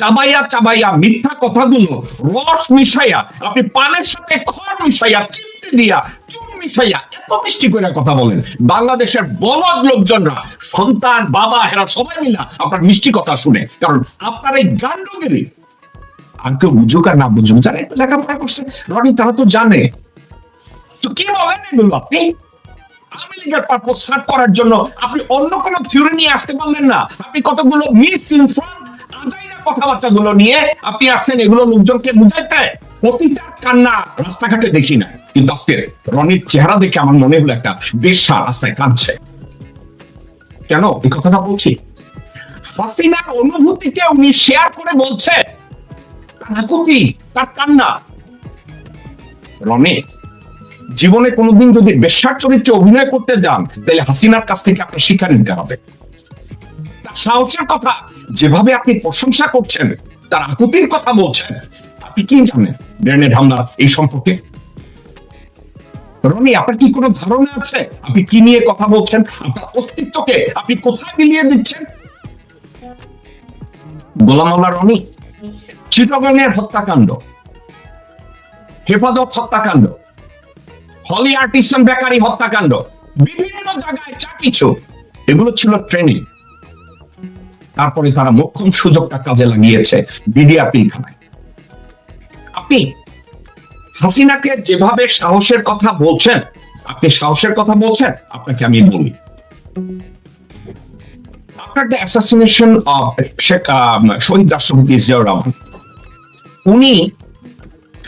চাবাইয়া চাবাইয়া মিথ্যা কথাগুলো রস মিশাইয়া, আপনি পানের সাথে খড় মিশাইয়া, চিমটে দিয়া চুন মিশাইয়া এত মিষ্টি করে কথা বলেন। বাংলাদেশের বলদ লোকজনরা, সন্তান, বাবা এরা সবাই মিলা আপনার মিষ্টি কথা শুনে। কারণ আপনার এই গান্ডগিরি আর কেউ বুঝুক আর না বুঝুক একটু লেখাপড়া করছে, রনি, তারা তো জানে। তো কি বলেন এগুলো আপনি? আওয়ামী লীগের পারপোজ সার্ভ করার জন্য আপনি অন্য কোনো থিওরি নিয়ে আসতে পারলেন না। আপনি কতগুলো মিস ইনফর্ম কথাবার্তা গুলো নিয়ে আপনি আসছেন, এগুলো লোকজনকে বুঝাইতে প্রতিটা কান্না রাস্তাঘাটে দেখি না। কিন্তু আজকে রনির চেহারা দেখে আমার মনে হলো একটা বেশা রাস্তায় কাঁদছে। কেন? এই কথাটা বলছি। হাসিনার অনুভূতিকে উনি শেয়ার করে বলছে তার তার কান্না। রনি, জীবনে কোনোদিন যদি বেশ্যার চরিত্রে অভিনয় করতে যান, তাহলে হাসিনার কাছ থেকে আপনি শিক্ষা নিতে হবে। সাহসের কথা, যেভাবে আপনি প্রশংসা করছেন, তার আকুতির কথা বলছেন, আপনি কি জানেন গ্রেনেড হামলা এই সম্পর্কে? রনি, আপনার কি কোনো ধারণা আছে? আপনি কি নিয়ে কথা বলছেন? আপনার অস্তিত্বকে আপনি কোথায় মিলিয়ে দিচ্ছেন? গোলাম রনি চিটগঙ্গের হত্যাকাণ্ড। হেফাজত হত্যাকাণ্ড। হলি আর্টিস্টন বেকারি হত্যাকাণ্ড। বিভিন্ন জায়গায় যা কিছু, এগুলো ছিল ট্রেনিং। তারপরে তারা মোক্ষম সুযোগটা কাজে লাগিয়েছে বিডিআর পিলখানায়। আপনি হাসিনাকে যেভাবে সাহসের কথা বলছেন, আপনি সাহসের কথা বলছেন, আপনাকে আমি বলি। আপনার দ্য অ্যাসাসিনেশন অফ শেখ শহীদ রাষ্ট্রপতি জিয়াউর রহমান, উনি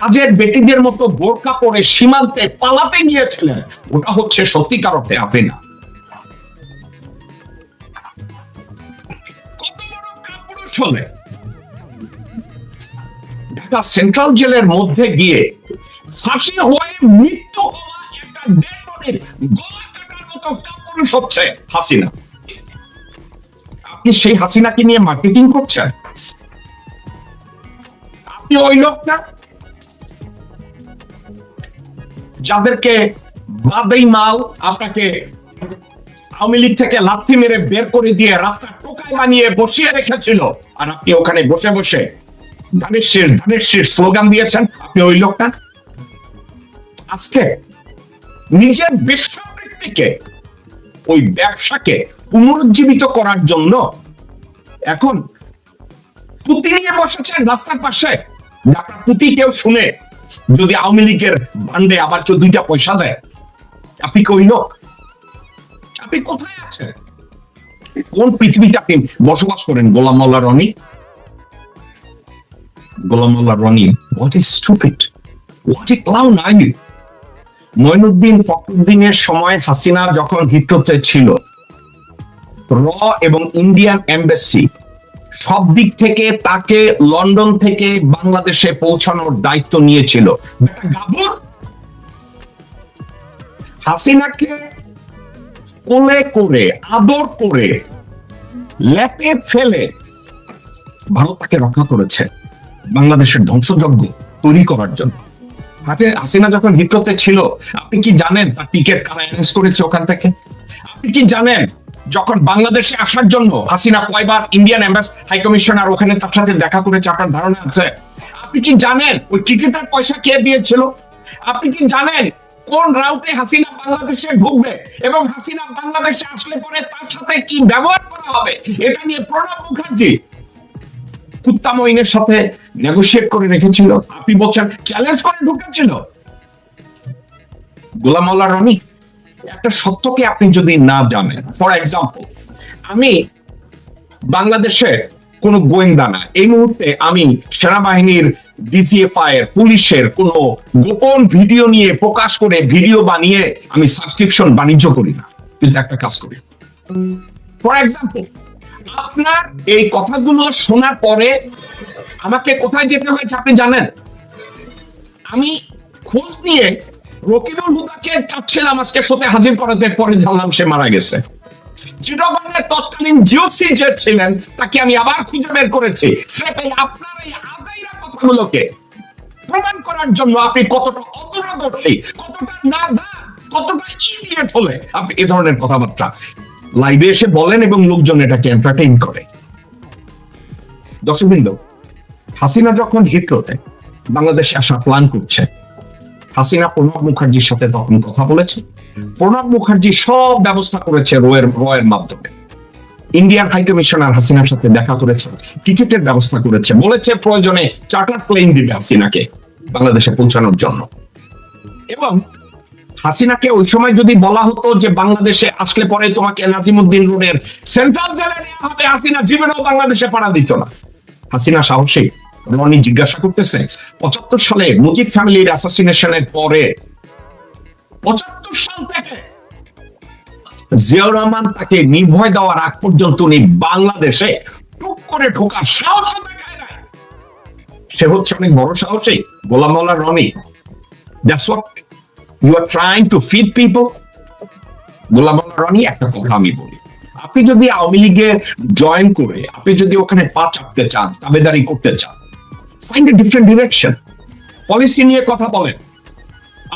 কাজের বেটিদের মতো বোরকা পরে সীমান্তে পালাতে গিয়েছিলেন, ওটা হচ্ছে সত্যিকার অর্থে হাসিনা। ঢাকা সেন্ট্রাল জেলের মধ্যে গিয়ে ফাঁসি হয়ে মৃত্যু হাসিনা। আপনি সেই হাসিনাকে নিয়ে মার্কেটিং করছেন? আপনি ওই লোকটা? যাদেরকে বাদেই মাল আপনাকে আওয়ামী লীগ থেকে লাথি মেরে বের করে দিয়ে রাস্তা টোকায় বানিয়ে বসিয়ে রেখেছিল। আর আপনি ওখানে বসে বসে ধানের শেষ ধানের শেষ স্লোগান দিয়েছেন। আপনি ওই লোকটা? আজকে নিজের বেশ্যাবৃত্তিকে, ওই ব্যবসাকে পুনরুজ্জীবিত করার জন্য এখন পুঁতি নিয়ে বসেছেন রাস্তার পাশে। আপনার পুঁতি কেউ শুনে যদি আওয়ামী লীগের বান্ডে আবার কেউ দুইটা পয়সা দেয়, আপনি কই লোক? আপনি কোথায় আছেন? কোন পৃথিবীতে আপনি বসবাস করেন Golam Mollah Roni? Golam Mollah Roni what is stupid what a clown are you Moinuddin ফখরুদ্দিনের সময় হাসিনা যখন হিট্রোতে ছিল, র এবং ইন্ডিয়ান এম্বাসি সব দিক থেকে তাকে লন্ডন থেকে বাংলাদেশে পৌঁছানোর দায়িত্ব নিয়েছিল। হাসিনাকে কোলে করে আদর করে ল্যাপে ফেলে ভারত তাকে রক্ষা করেছে বাংলাদেশের ধ্বংসযজ্ঞ তৈরি করার জন্য। হাতে হাসিনা যখন হিট্রোতে ছিল, আপনি কি জানেন তার টিকিট কারা অ্যারেঞ্জ করেছে ওখান থেকে? আপনি কি জানেন যখন বাংলাদেশে আসার জন্য হাসিনা কয়বার ইন্ডিয়ান এম্বাস হাই কমিশনার ওখানে তার সাথে দেখা করেছে আপনার ধারণা আছে? আপনি কি জানেন ওই টিকিটের পয়সা কে দিয়েছিল? আপনি কি জানেন কোন রাউটে হাসিনা বাংলাদেশে ঢুকবে এবং হাসিনা বাংলাদেশে আসলে পরে তার সাথে কি ব্যবহার করা হবে, এটা নিয়ে প্রণব মুখার্জি সাথে করে রেখেছিল। আপনি বলছেন চ্যালেঞ্জ করে ঢুকেছিল। গোলাম রনি, একটা সত্যকে আপনি যদি না জানেন ফর এক্সাম্পল আমি বাংলাদেশে কোন গোয়েন্দা না। এই মুহূর্তে আমি সেনাবাহিনীর ডিজিএফআই এর পুলিশের কোন গোপন ভিডিও নিয়ে প্রকাশ করে ভিডিও বানিয়ে আমি সাবস্ক্রিপশন বাণিজ্য করি না। কিন্তু একটা কাজ করি। ফর এক্সাম্পল আপনার এই কথাগুলো শোনার পরে আমাকে কোথায় যেতে হয়েছে আপনি জানেন? আমি খোঁজ নিয়ে রকিবুল হুদাকে চাচ্ছিলাম আজকে সাথে হাজির করাতে, পরে জানলাম সে মারা গেছে। চিরগণের তৎকালীন জিওসি যে ছিলেন, তাকে আমি আবার খুঁজে বের করেছি। সেটাই আপনার এই আজাইরা কথাগুলোকে প্রমাণ করার জন্য আপনি কতটা অদূরদর্শী, কতটা নাদা কতটা ইডিয়েট হলে আপনি এ ধরনের কথাবার্তা লাইভে এসে বলেন এবং লোকজন এটাকে এন্টারটেইন করে। দর্শকবৃন্দ, হাসিনা যখন হিট্রোতে বাংলাদেশে আসার প্ল্যান করছে, হাসিনা প্রণব মুখার্জির সাথে তখন কথা বলেছে। প্রণব মুখার্জি সব ব্যবস্থা করেছে রোয়ের, রয়ের মাধ্যমে। ইন্ডিয়ান হাই কমিশনার হাসিনার সাথে দেখা করেছে, টিকিটের ব্যবস্থা করেছে, বলেছে প্রয়োজনে চার্টার প্লেন দিবে হাসিনাকে বাংলাদেশে পৌঁছানোর জন্য। এবং হাসিনাকে ওই সময় যদি বলা হতো যে বাংলাদেশে আসলে পরে তোমাকে নাজিমুদ্দিন রোডের সেন্ট্রাল জেলে নেওয়া হবে, হাসিনা জীবনেও বাংলাদেশে পাড়া দিত না। হাসিনা সাহসী রনি জিজ্ঞাসা করতেছে। পঁচাত্তর সালে মুজিব ফ্যামিলির অ্যাসাসিনেশনের পরে পঁচাত্তর জিয়াউর রহমান তাকে নির্ভয় দেওয়ার আগ পর্যন্ত উনি বাংলাদেশে টুক করে ঢোকার সাহস সে হচ্ছে অনেক বড় সাহসী, Golam Maola Roni. That's what you are trying to feed people Golam Maola Roni, একটা কথা আমি বলি। আপনি যদি আওয়ামী লীগে জয়েন করে, আপনি যদি ওখানে পা চাপতে চান, তাবেদারি করতে চান find a different direction policy নিয়ে কথা বলেন।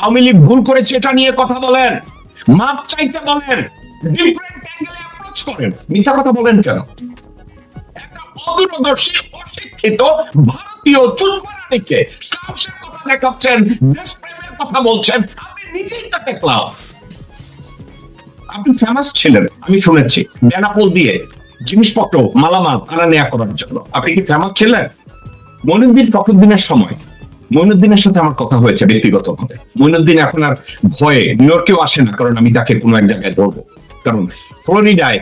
আওয়ামী লীগ ভুল করেছে, এটা নিয়ে কথা বলেন। মাপ চাইতে বলেন ডিফারেন্ট অ্যাঙ্গেলে অ্যাপ্রোচ করেন। মিথ্যা কথা বলেন কেন? অদূরদর্শী, অশিক্ষিত, ভারতীয় সাহসের কথা দেখাচ্ছেন, দেশপ্রেমের কথা বলছেন, আপনি নিজেই আপনি ফেমাস ছিলেন, আমি শুনেছি, বেনাপোল দিয়ে জিনিসপত্র, মালামাল আনা নেয়া করার জন্য। আপনি কি ফেমাস ছিলেন? মইনুদ্দিন ফখরুদ্দিনের সময়। মইনুদ্দিনের সাথে আমার কথা হয়েছে ব্যক্তিগতভাবে। মইনুদ্দিন এখন আর ভয়ে নিউ ইয়র্কেও আসে না, কারণ আমি তাকে কোনো এক জায়গায় ধরবো। কারণ ফ্লোরিডায়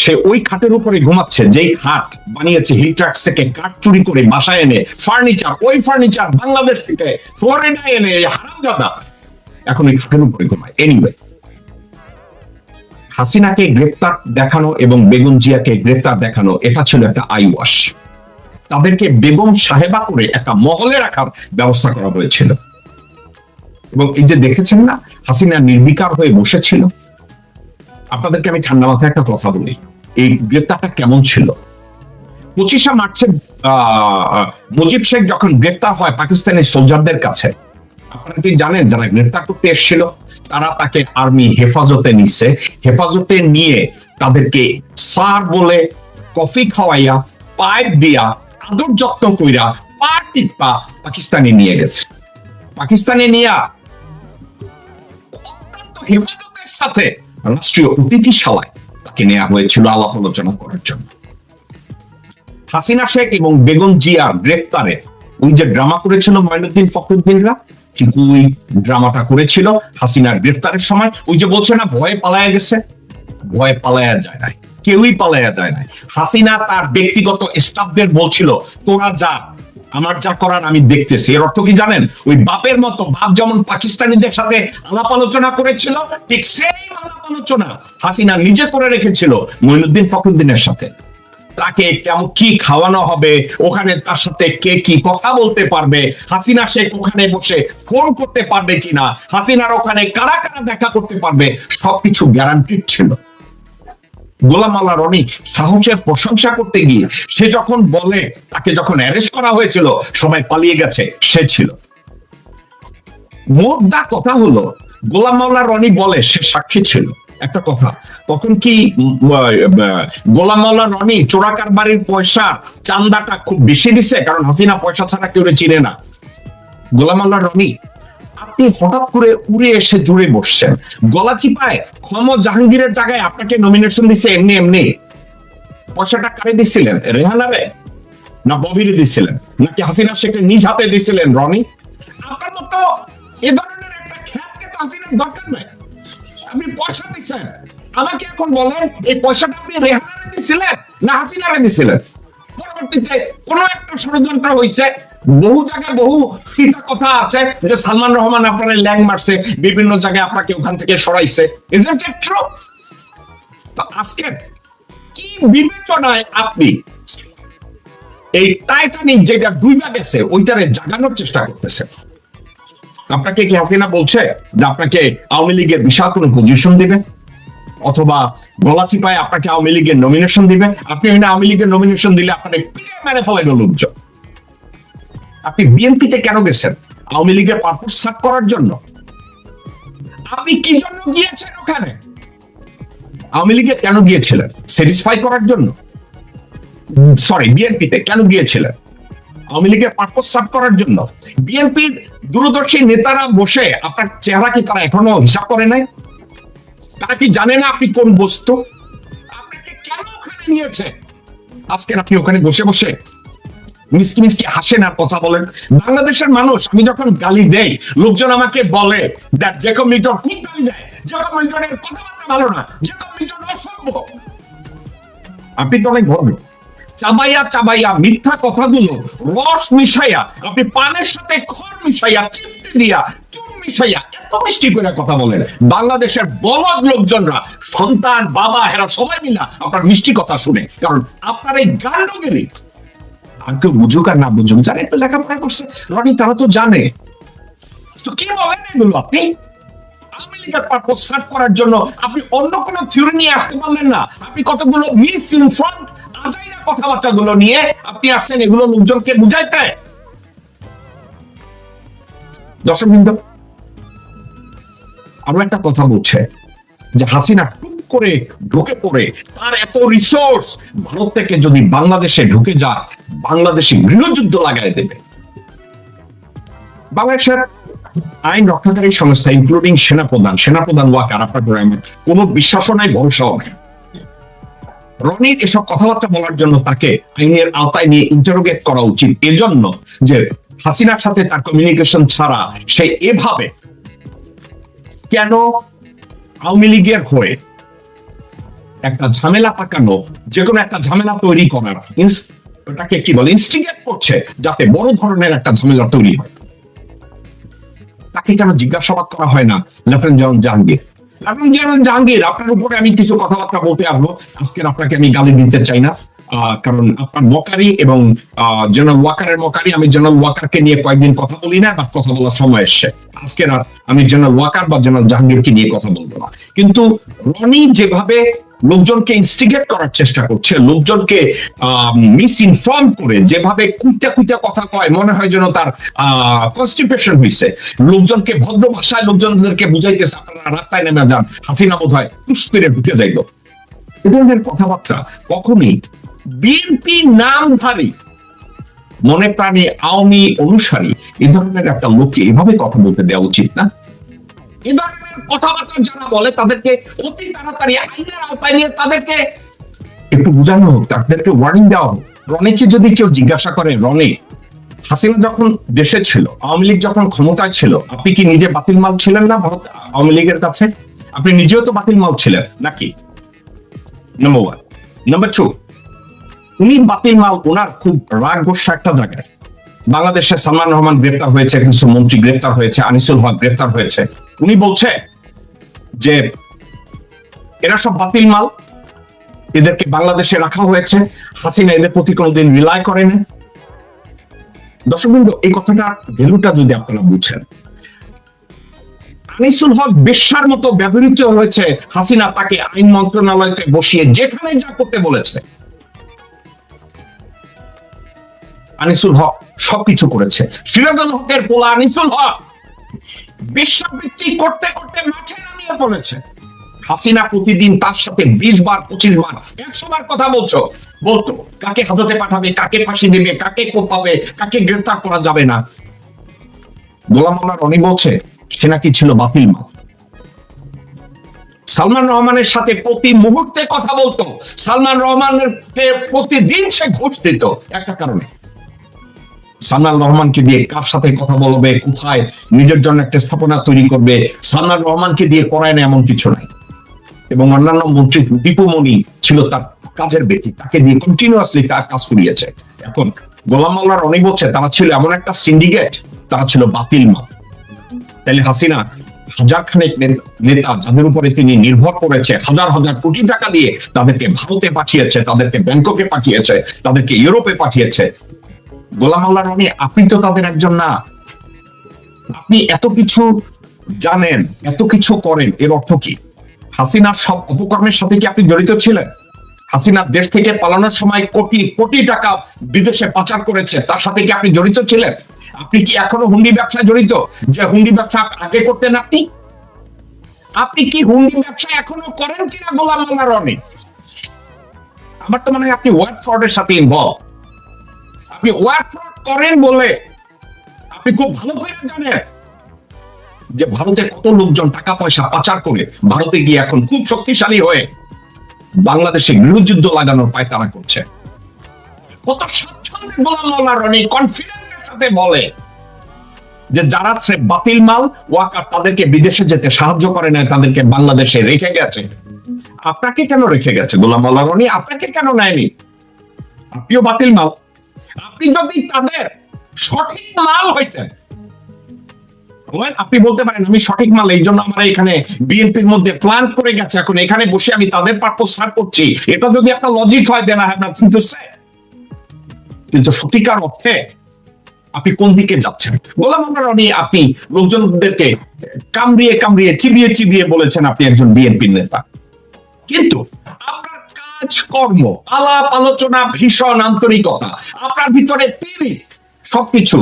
সে ওই খাটের উপরে ঘুমাচ্ছে, যেই খাট বানিয়েছে হিলট্রাক্স থেকে কাঠ চুরি করে বাসায় এনে ফার্নিচার, ওই ফার্নিচার বাংলাদেশ থেকে ফ্লোরিডায় এনে হারামজাদা এখন ওই খাটের উপরে ঘুমায়। এনিওয়ে হাসিনাকে গ্রেফতার দেখানো এবং বেগম জিয়াকে গ্রেফতার দেখানো, এটা ছিল একটা আইওয়াশ তাদেরকে বেগম সাহেবা করে একটা মহলে রাখার ব্যবস্থা করা হয়েছিল। এবং এই যে দেখেছেন না, হাসিনা নির্বিকার হয়ে বসেছিল। আপনাদেরকে আমি ঠান্ডা মাথায় একটা কথা বলি, এই গ্রেফতারটা কেমন ছিল? পঁচিশে মার্চে মুজিব শেখ যখন গ্রেপ্তার হয় পাকিস্তানি সোলজারদের কাছে, আপনারা কি জানেন যারা গ্রেফতার করতে এসেছিল? তারা তাকে আর্মি হেফাজতে নিচ্ছে হেফাজতে নিয়ে তাদেরকে সার বলে কফি খাওয়াইয়া, পাইপ দিয়া আদর যত্ন কইরা পা টিপা পাকিস্তানে নিয়ে গেছে। পাকিস্তানে নিয়া হেফাজতের সাথে রাষ্ট্রীয় অতিথিশালায় তাকে নেওয়া হয়েছিল আলাপ আলোচনা করার জন্য। হাসিনা শেখ এবং বেগম জিয়া গ্রেফতারে। ওই যে ড্রামা করেছিল ময়নুদ্দিন ফখরুদ্দিনরা ঠিক ওই ড্রামাটা করেছিল হাসিনার গ্রেফতারের সময়। ওই যে বলছে না, ভয়ে পালায়া গেছে। ভয়ে পালায়া যায় নাই। কেউই পালায়া যায় নাই। হাসিনা তার ব্যক্তিগত স্টাফদের বলছিল, তোরা যা, আমার যা করার আমি দেখতেছি। এর অর্থ কি জানেন? ওই বাপের মতো বাপ যেমন পাকিস্তানিদের সাথে আলাপ আলোচনা করেছিল, ঠিক সেই আলাপ আলোচনা হাসিনা নিজে করে রেখেছিল মইনুদ্দিন ফখরুদ্দিনের সাথে। তাকে কেমন কি খাওয়ানো হবে, ওখানে তার সাথে কে কি কথা বলতে পারবে, হাসিনা শেখ ওখানে বসে ফোন করতে পারবে কিনা, হাসিনার ওখানে কারা কারা দেখা করতে পারবে, সবকিছু গ্যারান্টিড ছিল। গোলাম আল্লাহ রনি সাহসের প্রশংসা করতে গিয়ে সে যখন বলে, তাকে যখন অ্যারেস্ট করা হয়েছিল সবাই পালিয়ে গেছে, সে ছিল। মোদ্দা কথা হলো, গোলাম মাওলা রনি বলে, সে সাক্ষী ছিল। একটা কথা, তখন কি গোলাম রনি চোরাকার বাড়ির পয়সা চান্দাটা খুব বেশি দিছে? কারণ হাসিনা পয়সা ছাড়া কেউ চিনে না। গোলাম রনি আপনি হঠাৎ করে উড়ে এসে জুড়ে বসছেন। গলা চিপায় ক্ষম জাহাঙ্গীরের জায়গায় আপনাকে নমিনেশন দিছে এমনি এমনি। পয়সাটা কারে দিছিলেন? রেহানারে? না ববিরে দিছিলেন? নাকি হাসিনা শেখের নিজ হাতে দিছিলেন, রনি? আপনার মতো এ ধরনের একটা খ্যাতকে তো হাসিনার দরকার নাই। আপনি পয়সা আমাকে এখন বলেন, এই পয়সাটা আপনি রেহানারে না হাসিনারে পরবর্তীতে কোনো একটা ষড়যন্ত্র হয়েছে বহু জায়গায় বহু সীতা কথা আছে যে সালমান রহমান আপনার ল্যাং মারছে, বিভিন্ন জায়গায় আপনাকে ওখান থেকে সরাইছে। ইজন্ট ইট ট্রু তো আজকে কি বিবেচনায় আপনি এই টাইটানিক যেটা ডুইবা গেছে ওইটারে জাগানোর চেষ্টা করতেছে আপনাকে কি হাসিনা বলছে যে আপনাকে আওয়ামী লীগের বিশাল কোনো পজিশন দিবে? অথবা গলা চিপায় আপনাকে আওয়ামী লীগের নমিনেশন দিবে? আপনি আওয়ামী লীগের নমিনেশন দিলে আপনাকে মেরে ফেলে লোকজন। আপনি বিএনপিতে কেন গেছেন? আওয়ামী লীগের পারপোজ সার্ভ করার জন্য? আপনি কি জন্য গিয়েছেন ওখানে? আওয়ামী লীগে কেন গিয়েছিলেন? স্যাটিসফাই করার জন্য? সরি বিএনপিতে কেন গিয়েছিলেন? আওয়ামী লীগের পারপোজ সার্ভ করার জন্য? বিএনপির দূরদর্শী নেতারা বসে, আপনার চেহারা কি তারা এখনও হিসাব করে নাই? তারা কি জানে না আপনি কোন বস্তু? আপনাকে কেন ওখানে নিয়েছে? আজকে আপনি ওখানে বসে বসে মিসকি মিসকি হাসেন আর কথা বলেন। বাংলাদেশের মানুষ, আমি যখন গালি দেই, লোকজন আমাকে বলে দেখ জেকব মিল্টন খুব গালি দেয়। জেকব মিল্টনের কথাবার্তা ভালো না। জেকব মিল্টন অসভ্য। আপনি তো অনেক ভদ্র। চাবাইয়া চাবাইয়া মিথ্যা কথাগুলো, রস মিশাইয়া, আপনি পানের সাথে খড় মিশাইয়া, চিপটে দিয়া, চুন মিশাইয়া এত মিষ্টি করে কথা বলেন। বাংলাদেশের বলদ লোকজনরা, সন্তান, বাবা, হেরা সবাই মিলা আপনার মিষ্টি কথা শুনে। কারণ আপনার এই গান্ডগিরি আর কেউ বুঝুক আর না বুঝুক, যারা একটু লেখাপড়া করছে, রনি, তারা তো জানে। তো কি বলেন এগুলো আপনি? করার জন্য আপনি অন্য কোন থিওরি নিয়ে আসতে পারলেন না। আপনি কতগুলো মিস ইনফর্ম আজাইরা নিয়ে আপনি আসছেন এগুলো লোকজনকে বুঝাইতে। দর্শক বৃন্দ আরও একটা কথা বলছে, যে হাসিনা টুক করে ঢুকে পড়ে। তার এত রিসোর্স ভারত থেকে যদি বাংলাদেশে ঢুকে যায়, বাংলাদেশে গৃহযুদ্ধ লাগাই দেবে। বাংলাদেশের আইন রক্ষাকারী সংস্থা ইনক্লুডিং সেনাপ্রধান সেনাপ্রধান ওয়াকার আপনার কোনো বিশ্বাসও নাই, ভরসাও নাই। রনির এসব কথাবার্তা বলার জন্য তাকে আইনের আওতায় নিয়ে ইন্টারোগেট করা উচিত। এজন্য যে হাসিনার সাথে তার কমিউনিকেশন ছাড়া সে এভাবে কেন আওয়ামী লীগের হয়ে একটা ঝামেলা পাকানো যে কোনো একটা ঝামেলা তৈরি করার। ওটাকে কি বলে? ইনস্টিগেট করছে, যাতে বড় ধরনের একটা ঝামেলা তৈরি হয়। তাকে কেন জিজ্ঞাসাবাদ করা হয় না? Lieutenant general Jahangir lieutenant general Jahangir আপনার উপরে আমি কিছু কথাবার্তা বলতে আসব। আজকের আপনাকে আমি গালি দিতে চাই না। কারণ আপনার মকারি এবং জেনারেল ওয়াকারের মকারি, আমি জেনারেল ওয়াকারকে নিয়ে কয়েকদিন কথা বলি না বাট কথা বলার সময় এসছে। আজকের আর আমি জেনারেল ওয়াকার বা জেনারেল জাহাঙ্গীরকে নিয়ে কথা বলব না। কিন্তু রনি যেভাবে লোকজনকে ইনস্টিগেট করার চেষ্টা করছে, লোকজনকে মিস ইনফর্ম করে যেভাবে কুইটা কুইটা কথা কয়, মনে হয় যেন তার কনস্টিপেশন হয়েছে লোকজনকে ভদ্র ভাষায় লোকজনদেরকে বুঝাইতেছে আপনারা রাস্তায় নেমে যান, হাসিনা বোধ হয় পুষ করে ঢুকে যাইল। এ ধরনের কথাবার্তা কখনই বিএনপি নামধারী মনে প্রাণী আওয়ামী অনুসারী, এ ধরনের একটা লোককে এভাবে কথা বলতে দেওয়া উচিত না। এ কথাবার্তা যারা বলে তাদেরকে অতি তাড়াতাড়ি আইনের আওতায় নিয়ে তাদেরকে একটু বোঝানো হোক, তাদেরকে ওয়ার্নিং দেওয়া হোক। রনিকে যদি কেউ জিজ্ঞাসা করে, রনি, হাসিনা যখন দেশে ছিল, আওয়ামী লীগ যখন ক্ষমতায় ছিল, আপনি কি নিজে বাতিল মাল ছিলেন না ভারত আওয়ামী লীগের কাছে? আপনি নিজেও তো বাতিল মাল ছিলেন নাকি? নাম্বার ওয়ান নাম্বার টু উনি বাতিল মাল, ওনার খুব রাগ গোসা একটা জায়গায় বাংলাদেশে সালমান রহমান গ্রেপ্তার হয়েছে, কিছু মন্ত্রী গ্রেপ্তার হয়েছে, আনিসুল হক গ্রেপ্তার হয়েছে। উনি বলছে যে এরা সব বাতিল মাল, এদেরকে বাংলাদেশে রাখা হয়েছে। হাসিনা এদের প্রতি কোনোদিন রিলাই করে না। দর্শকবৃন্দ এই কথাটা ভ্যালুটা যদি আপনারা বুঝছেন আনিসুল হক বেশ্যার মতো ব্যবহৃত হয়েছে। হাসিনা তাকে আইন মন্ত্রণালয়তে বসিয়ে যেখানে যা করতে বলেছে, আনিসুল হক সবকিছু করেছে। সিরাজুল হকের পোলা আনিসুল হক। বেশ্যাবৃত্তি করতে করতে মাঠে নামিয়ে পড়েছে। হাসিনা প্রতিদিন তার সাথে বিশ বার, পঁচিশ বার, একশো বার কথা বলছো। বলতো, কাকে হাজতে পাঠাবে, কাকে ফাঁসি দেবে, কাকে কোপাবে কাকে গ্রেফতার করা যাবে না। গোলাম মোল্লা রনি বলছে, সে নাকি ছিল বাতিল মা। সালমান রহমানের সাথে প্রতি মুহূর্তে কথা বলতো। সালমান রহমানের প্রতিদিন সে ঘুষ দিত। একটা কারণে। সালমান রহমানকে দিয়ে কার সাথে কথা বলবে, কোথায় নিজের জন্য একটা স্থাপনা তৈরি করবে সালমান রহমানকে দিয়ে করায় না এমন কিছু নাই। এবং অন্যান্য মন্ত্রী দীপুমণি ছিল তার কাজের ব্যক্তি, তাকে দিয়ে কন্টিনিউয়াসলি তার কাজ করিয়েছে। এখন গোলাম মোল্লা রনি বলছে, তারা ছিল এমন একটা সিন্ডিকেট তারা ছিল বাতিল মা। তাহলে হাসিনা, হাজার খানেক নেতা যাদের উপরে তিনি নির্ভর করেছে, হাজার হাজার কোটি টাকা দিয়ে তাদেরকে ভারতে পাঠিয়েছে, তাদেরকে ব্যাংককে পাঠিয়েছে, তাদেরকে ইউরোপে পাঠিয়েছে। গোলাম আল্লাহ রনি, আপনি তো তাদের একজন না। আপনি এত কিছু জানেন, এত কিছু করেন, এর অর্থ কি? হাসিনার সব অপকর্মের সাথে কি আপনি জড়িত ছিলেন? হাসিনা দেশ থেকে পালানোর সময় কোটি কোটি টাকা বিদেশে পাচার করেছে, তার সাথে কি আপনি জড়িত ছিলেন? আপনি কি এখনও হুন্ডি ব্যবসায় জড়িত? যে হুন্ডি ব্যবসা আগে করতেন আপনি? আপনি কি হুন্ডি ব্যবসা এখনও করেন কিনা গোলাম আল্লাহ রনি? আমার তো মনে হয় আপনি ওয়ার্ড ফ্রডের সাথে ইনভলভ আপনি ওয়ারফ্রড করেন বলে। আপনি খুব ভালো করে জানেন যে ভারতে কত লোকজন টাকা পয়সা পাচার করে ভারতে গিয়ে এখন খুব শক্তিশালী হয়ে বাংলাদেশে গৃহযুদ্ধ লাগানোর পায় তারা করছে। কত সাথে বলে যে যারা স্রেফ বাতিল মাল ওয়াকার তাদেরকে বিদেশে যেতে সাহায্য করে না তাদেরকে বাংলাদেশে রেখে গেছে। আপনাকে কেন রেখে গেছে গোলাম মোল্লা রনি? আপনাকে কেন নেয়নি? আপনিও বাতিল মাল। আপনি যদি তাদের সঠিক মাল হইতেন আপনি বলতে পারেন, আমি সঠিক মাল এই জন্য আমার এখানে বিএনপির মধ্যে প্ল্যান করে গেছে, এখন এখানে বসে আমি তাদের পারপোজ সার করছি। এটা যদি একটা লজিক হয় then I have nothing to say কিন্তু সত্যিকার অর্থে আপনি কোন দিকে যাচ্ছেন? গোলাম মোল্লা রনি আপনি লোকজনদেরকে কামড়িয়ে কামড়িয়ে চিবিয়ে চিবিয়ে বলেছেন আপনি একজন বিএনপি নেতা। কিন্তু আপনার কাজ কর্ম আলাপ, আলোচনা, ভীষণ আন্তরিকতা, আপনার ভিতরে পিরিত সবকিছু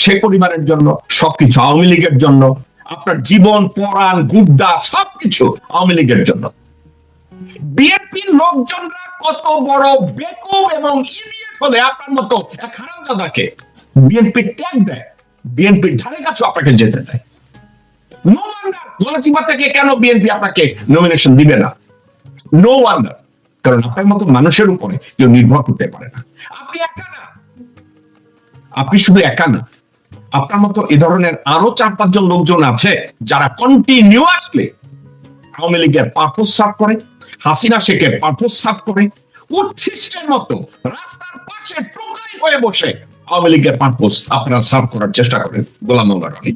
সে পরিবারের জন্য, সবকিছু আওয়ামী লীগের জন্য, আপনার জীবন, পরাণ গুদ্দা সবকিছু আওয়ামী লীগের জন্য। বিএনপির লোকজনরা কত বড় বেকুব এবং ইডিয়েট হলে আপনার মতো এক হারামজাদাকে বিএনপি ট্যাগ দেয়, বিএনপির ধারে কাছে আপনাকে যেতে দেয়। নো ওয়ান্ডার গণচিমা থেকে কেন বিএনপি আপনাকে নমিনেশন দিবে না? নো ওয়ান্ডার কারণ আপনার মতো মানুষের উপরে কেউ নির্ভর করতে পারে না। আপনি একা না? আপনি শুধু একা না। আপনার মতো এ ধরনের আরও চার পাঁচজন লোকজন আছে যারা কন্টিনিউয়াসলি আওয়ামী লীগের পারপোজ সার্ভ করে হাসিনা শেখের পারপোজ সার্ভ করে উচ্ছিষ্টের মতো রাস্তার পাশে টোকাই হয়ে বসে আওয়ামী লীগের পারপোজ আপনারা সার্ভ করার চেষ্টা করেন গোলাম মোল্লা রনি।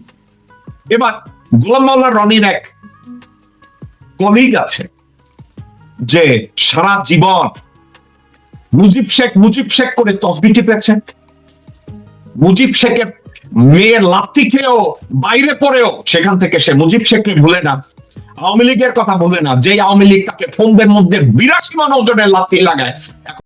এবার গোলাম মোল্লা রনির এক কলিগ আছে যে সারা জীবন মুজিব শেখ মুজিব শেখ করে তসবি টিপেছে। মুজিব শেখের মেয়ে লাত্তি খেয়েও বাইরে পড়েও সেখান থেকে সে মুজিব শেখকে ভুলে না। আওয়ামী লীগের কথা ভুলে না। যে আওয়ামী লীগ তাকে ফোনদের মধ্যে বিরাশি মান ওজনের লাত্তি লাগায়।